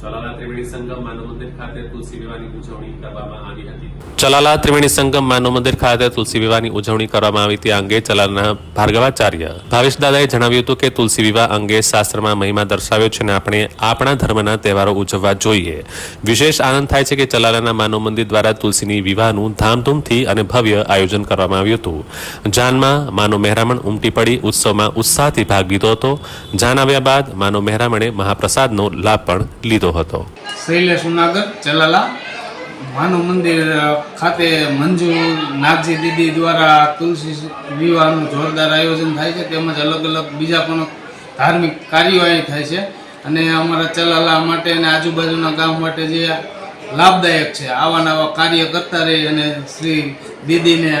ચલાલા ત્રિવેણી સંગમ માનવ મંદિર ખાતે તુલસી વિવાહની ઉજવણી કરવામાં આવી હતી. માનવ અંગે ચલાલાના ભાર્ગવાચાર્ય ભાવેશ દાદાએ જણાવ્યું હતું કે તુલસી વિવાહ અંગે શાસ્ત્રમાં મહિમા દર્શાવ્યો છે અને આપણે આપણા ધર્મના તહેવારો ઉજવવા જોઈએ. વિશેષ આનંદ થાય છે કે ચલાલાના માનવ મંદિર દ્વારા તુલસીની વિવાહનું ધામધૂમથી અને ભવ્ય આયોજન કરવામાં આવ્યું હતું. જાનમાં માનો મહેરામણ ઉમટી પડી ઉત્સવમાં ઉત્સાહથી ભાગ લીધો હતો. જાન આવ્યા બાદ માનો મહેરામણે મહાપ્રસાદનો લાભ પણ લીધો હતો. શૈલેષ ઉનાગર ચલાલા માનવ મંદિર ખાતે મંજુ નાગજી દીદી દ્વારા તુલસી વિવાહનું જોરદાર આયોજન થાય છે. તેમજ અલગ અલગ બીજા પણ ધાર્મિક કાર્યો થાય છે. અને અમારા ચલાલા માટે અને આજુબાજુના ગામ માટે જે લાભદાયક છે, આવા નવા કાર્ય કરતા રહી અને શ્રી દીદીને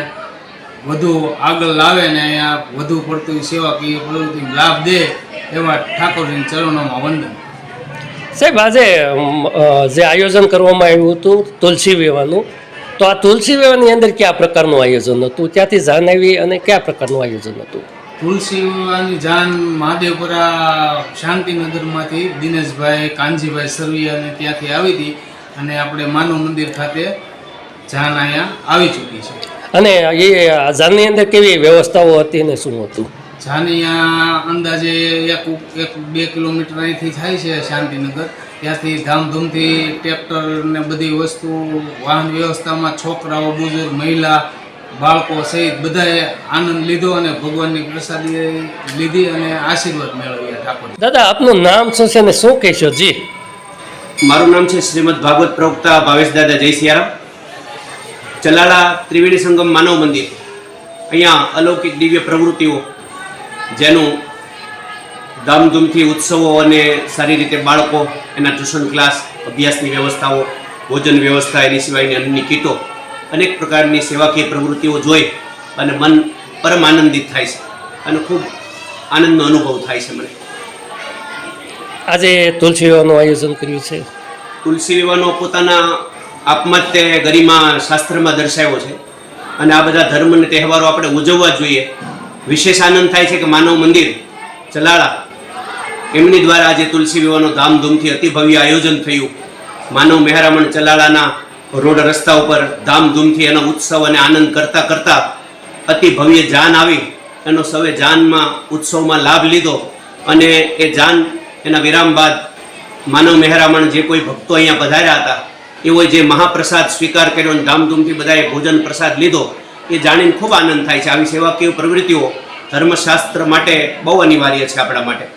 વધુ આગળ લાવે ને અહીંયા વધુ પડતું સેવાકીય પ્રવૃત્તિ લાભ દે એવા ઠાકોરજીની ચરણોમાં વંદન. સાહેબ આજે જે આયોજન કરવામાં આવ્યું હતું તુલસી વિવાહનું તો આ તુલસી વિવાહની અંદર કયા પ્રકારનું આયોજન હતું? ત્યાંથી જાણ આવી અને કયા પ્રકારનું આયોજન હતું? તુલસી વિવાહની જાન મહાદેવપુરા શાંતિનગરમાંથી દિનેશભાઈ કાનજીભાઈ સરવૈયાને ત્યાંથી આવી હતી અને આપણે માનવ મંદિર ખાતે જાન અહીંયા આવી ચૂકી છે. અને એ જાનની અંદર કેવી વ્યવસ્થાઓ હતી અને શું હતું? જાન અહીંયા અંદાજે એક એક બે કિલોમીટર અહીંથી થાય છે શાંતિનગર. ત્યાંથી ધામધૂમથી ટ્રેક્ટર ને બધી વસ્તુ વાહન વ્યવસ્થામાં છોકરાઓ બુઝુર્ગ મહિલા બાળકો સહિત બધાએ આનંદ લીધો અને ભગવાનની પ્રસાદી લીધી અને આશીર્વાદ મેળવ્યા ઠાકોર દાદા આપનું નામ શું છે ને શું કહેશો? જી. મારું નામ છે શ્રીમદ ભાગવત પ્રવક્તા ભાવેશ દાદા જય સિયારામ. ચલાલા ત્રિવેણી સંગમ માનવ મંદિર. અહીંયા અલૌકિક દિવ્ય પ્રવૃત્તિઓ જેનું ધામધૂમથી ઉત્સવો અને સારી રીતે બાળકો એના ટ્યુશન ક્લાસ અભ્યાસની વ્યવસ્થાઓ ભોજન વ્યવસ્થા એની સિવાયની અન્નની કીટો અનેક પ્રકારની સેવાકીય પ્રવૃત્તિઓ જોઈ અને મન પરમ આનંદિત થાય છે અને ખૂબ આનંદનો અનુભવ થાય છે મને. આજે તુલસી વિવાહનું આયોજન કર્યું છે. તુલસી વિવાહનો પોતાના આપમાં તે ગરિમા શાસ્ત્રમાં દર્શાવ્યો છે. અને આ બધા ધર્મ અને તહેવારો આપણે ઉજવવા જોઈએ. વિશેષ આનંદ થાય છે કે માનવ મંદિર, ચલાળા, એમની દ્વારા આજે તુલસી વિવાહનો ધામધૂમથી અતિ ભવ્ય આયોજન થયું. માનવ મહેરામણ ચલાળાના રોડ રસ્તા ઉપર ધામધૂમથી એનો ઉત્સવ અને આનંદ કરતા કરતા અતિ ભવ્ય જાન આવી. એનો સૌએ જાનમાં, ઉત્સવમાં લાભ લીધો અને એ જાન એના વિરામ બાદ માનવ મહેરામણ જે કોઈ ભક્તો અહીંયા પધાર્યા હતા એવો જે મહાપ્રસાદ સ્વીકાર કર્યો અને ધામધૂમથી બધાએ ભોજન પ્રસાદ લીધો એ જાણીને ખૂબ આનંદ થાય છે. આવી સેવાકીય પ્રવૃત્તિઓ ધર્મશાસ્ત્ર માટે બહુ અનિવાર્ય છે આપણા માટે.